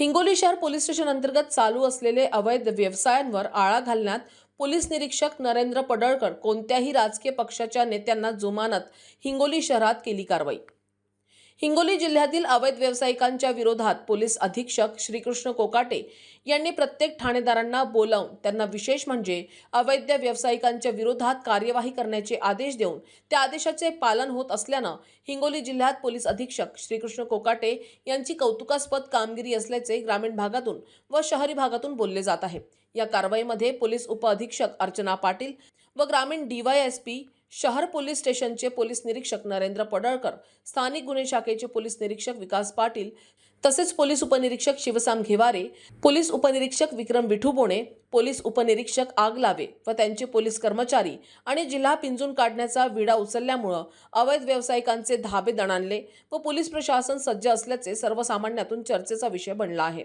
हिंगोली शहर police station अंतर्गत चालू असलेले अवैध व्यवसायांवर आळा घालण्यात पोलीस निरीक्षक नरेंद्र पडळकर कोणत्याही राजकीय पक्षाच्या नेत्यांना जुमानत हिंगोली शहरात केली कारवाई. हिंगोली जिल्ह्यातील अवैध व्यावसायिकांच्या विरोधात पोलीस अधीक्षक श्रीकृष्ण कोकाटे यांनी प्रत्येक ठाणेदारांना बोलावून त्यांना विशेष म्हणजे अवैध व्यावसायिकांच्या विरोधात कार्यवाही करण्याचे आदेश देऊन त्या आदेशाचे पालन होत असल्यानं हिंगोली जिल्ह्यात पोलीस अधीक्षक श्रीकृष्ण कोकाटे यांची कौतुकास्पद कामगिरी असल्याचे ग्रामीण भागातून व शहरी भागातून बोलले जात आहे. या कारवाईमध्ये पोलीस उपअधीक्षक अर्चना पाटील व ग्रामीण डीवायएसपी शहर पोलीस स्टेशनचे पोलीस निरीक्षक नरेंद्र पडळकर स्थानिक गुन्हे शाखेचे पोलीस निरीक्षक विकास पाटील तसेच पोलीस उपनिरीक्षक शिवसाम घेवारे पोलीस उपनिरीक्षक विक्रम विठुबोणे पोलीस उपनिरीक्षक आग लावे व त्यांचे पोलीस कर्मचारी आणि जिल्हा पिंजून काढण्याचा विडा उचलल्यामुळं अवैध व्यावसायिकांचे धाबे दणाणले व पोलीस प्रशासन सज्ज असल्याचे सर्वसामान्यातून चर्चेचा विषय बनला आहे.